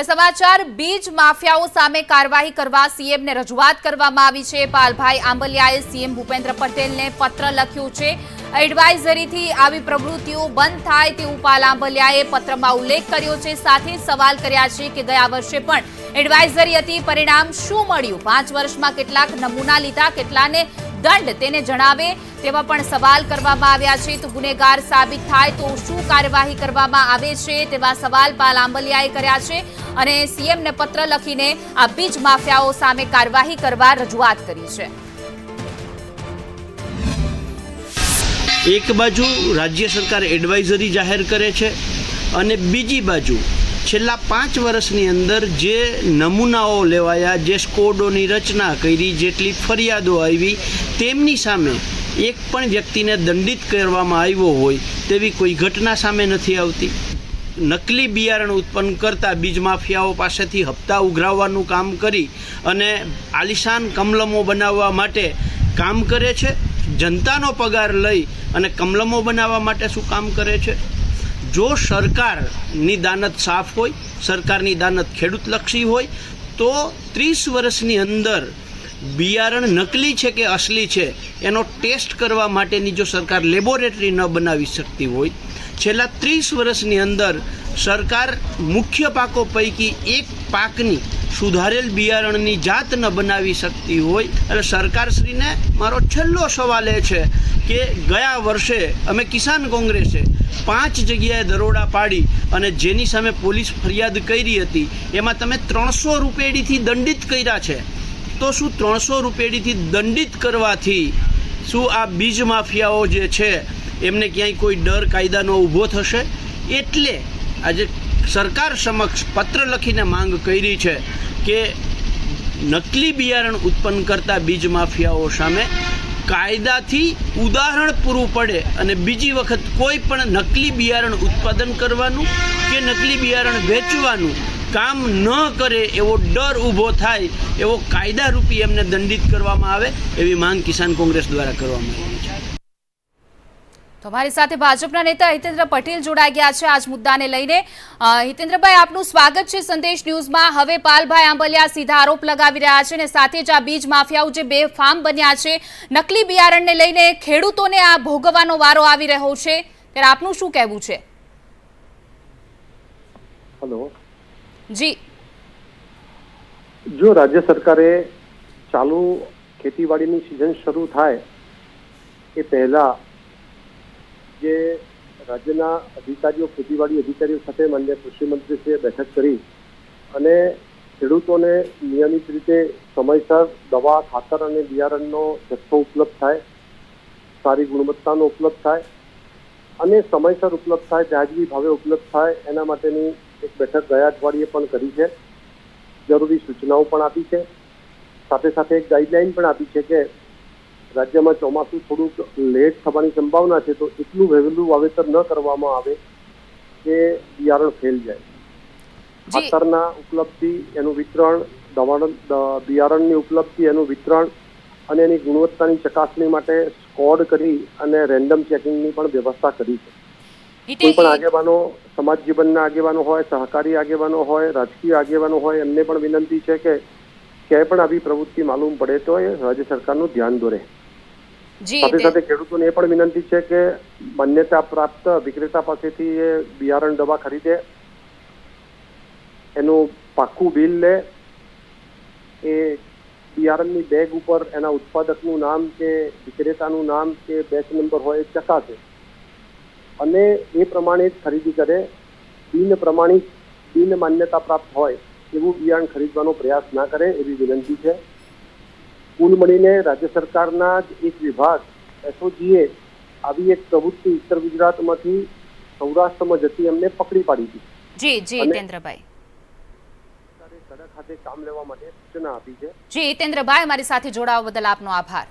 હવે સમાચાર, બીજ માફિયાઓ સામે કાર્યવાહી કરવા સીએમને રજૂઆત કરવામાં આવી છે. પાલભાઈ આંબલિયાએ સીએમ ભૂપેન્દ્ર પટેલને પત્ર લખ્યું છે. એડવાઇઝરીથી આવી પ્રવૃત્તિઓ બંધ થાય તેવું પાલ આંબલિયાએ પત્રમાં ઉલ્લેખ કર્યો છે. સાથે સવાલ કર્યા છે કે ગયા વર્ષે પણ એડવાઇઝરી હતી. પરિણામ શું મળ્યું? પાંચ વર્ષમાં કેટલાક નમૂના લીધા, કેટલાને દંડ તેને જણાવે તેવા પણ સવાલ કરવામાં આવ્યા છે. તો ગુનેગાર સાબિત થાય તો શું કાર્યવાહી કરવામાં આવે છે તેવા સવાલ પાલ આંબલિયાએ કર્યા છે અને સીએમને પત્ર લખીને આ બીજ માફિયાઓ સામે કાર્યવાહી કરવા રજૂઆત કરી છે. એક બાજુ રાજ્ય સરકાર એડવાઇઝરી જાહેર કરે છે અને બીજી બાજુ છેલ્લા પાંચ વર્ષની અંદર જે નમૂનાઓ લેવાયા, જે સ્કોડોની રચના કરી, જેટલી ફરિયાદો આવી, તેમની સામે એક પણ વ્યક્તિને દંડિત કરવામાં આવ્યો હોય તેવી કોઈ ઘટના સામે નથી આવતી. નકલી બિયારણ ઉત્પન્ન કરતા બીજ માફિયાઓ પાસેથી હપ્તા ઉઘરાવવાનું કામ કરી અને આલિશાન કમલમો બનાવવા માટે કામ કરે છે? જનતાનો પગાર લઈ અને કમલમો બનાવવા માટે શું કામ કરે છે? જો સરકારની દાનત સાફ હોય, સરકારની દાનત ખેડૂતલક્ષી હોય, તો ત્રીસ વર્ષની અંદર બિયારણ નકલી છે કે અસલી છે, એનો ટેસ્ટ કરવા માટેની જો સરકાર લેબોરેટરી ન બનાવી શકતી હોય, છેલ્લા ત્રીસ વર્ષની અંદર સરકાર મુખ્ય પાકો પૈકી એક પાકની સુધારેલ બિયારણની જાત ન બનાવી શકતી હોય, એટલે સરકારશ્રીને મારો છેલ્લો સવાલ એ છે કે ગયા વર્ષે અમે કિસાન કોંગ્રેસે પાંચ જગ્યાએ દરોડા પાડી અને જેની સામે પોલીસ ફરિયાદ કરી હતી, એમાં તમે ત્રણસો રૂપેડીથી દંડિત કર્યા છે. તો શું ત્રણસો રૂપેડીથી દંડિત કરવાથી શું આ બીજ માફિયાઓ જે છે, એમને ક્યાંય કોઈ ડર કાયદાનો ઊભો થશે? એટલે આજે સરકાર સમક્ષ પત્ર લખીને માંગ કરી છે કે નકલી બિયારણ ઉત્પન્ન કરતા બીજ માફિયાઓ સામે કાયદાથી ઉદાહરણ પૂરું પડે અને બીજી વખત કોઈ પણ નકલી બિયારણ ઉત્પાદન કરવાનું કે નકલી બિયારણ વેચવાનું કામ ન કરે એવો ડર ઊભો થાય એવો કાયદારૂપી એમને દંડિત કરવામાં આવે એવી માંગ કિસાન કોંગ્રેસ દ્વારા કરવામાં આવી. તો અમારી સાથે ભાજપના નેતા હિતેન્દ્ર પટેલ જોડાઈ ગયા છે આજ મુદ્દાને લઈને. હિતેન્દ્રભાઈ આપનું સ્વાગત છે સંદેશ ન્યૂઝમાં. હવે પાલભાઈ આંબલિયા સીધા આરોપ લગાવી રહ્યા છે અને સાથે જ આ બીજ માફિયાઓ જે બે ફાર્મ બન્યા છે નકલી બિયારણને લઈને ખેડૂતોને આ ભોગવવાનો વારો આવી રહ્યો છે. ત્યારે આપનું શું કહેવું છે? હલો. જી. જો રાજ્ય સરકારે ચાલુ ખેતીવાડીની સિઝન શરૂ થાય એ પહેલા જે રાજ્યના અધિકારીઓ, ખેતીવાડી અધિકારીઓ સાથે માન્ય કૃષિમંત્રીશ્રીએ બેઠક કરી અને ખેડૂતોને નિયમિત રીતે સમયસર દવા, ખાતર અને બિયારણનો જથ્થો ઉપલબ્ધ થાય, સારી ગુણવત્તાનો ઉપલબ્ધ થાય અને સમયસર ઉપલબ્ધ થાય, વ્યાજબી ભાવે ઉપલબ્ધ થાય, એના માટેની એક બેઠક ગયા અઠવાડિયે પણ કરી છે. જરૂરી સૂચનાઓ પણ આપી છે. સાથે સાથે એક ગાઈડલાઈન પણ આપી છે કે રાજ્યમાં ચોમાસું થોડુંક લેટ થવાની સંભાવના છે તો એટલું વહેલું વાવેતર ન કરવામાં આવે કે બિયારણ ફેલ જાય. ખાતરના ઉપલબ્ધિ એનું વિતરણ દવાણ બિયારણની ઉપલબ્ધિ એનું વિતરણ અને એની ગુણવત્તાની ચકાસણી માટે સ્કોડ કરી અને રેન્ડમ ચેકિંગની પણ વ્યવસ્થા કરી છે. કોઈ પણ આગેવાનો સમાજ જીવનના આગેવાનો હોય સહકારી આગેવાનો હોય રાજકીય આગેવાનો હોય એમને પણ વિનંતી છે કે ક્યાંય પણ આવી પ્રવૃત્તિ માલુમ પડે તો એ રાજ્ય સરકારનું ધ્યાન દોરે. સાથે સાથે ખેડૂતોને એ પણ વિનંતી છે કે માન્યતા પ્રાપ્ત વિક્રેતા પાસેથી એ બિયારણ દવા ખરીદે એનું પાક્કું બિલ લે એ બિયારણની બેગ ઉપર એના ઉત્પાદકનું નામ કે વિક્રેતાનું નામ કે બેચ નંબર હોય એ ચકાસે. અને એ પ્રમાણે જ ખરીદી કરે. બિન પ્રમાણિત બિન માન્યતા પ્રાપ્ત હોય એવું બિયારણ ખરીદવાનો પ્રયાસ ના કરે એવી વિનંતી છે. કુલ મળીને રાજ્ય સરકારના જ એક વિભાગ એસઓજીએ આવી એક પ્રવૃત્તિ ઉત્તર ગુજરાતમાંથી સૌરાષ્ટ્રમાં જતી એમને પકડી પાડી હતી. જી જી હિતેન્દ્રભાઈ. સરકારે કડક હાથે કામ લેવા માટે સૂચના આપી છે. જી હિતેન્દ્રભાઈ અમારી સાથે જોડાવા બદલ આપનો આભાર.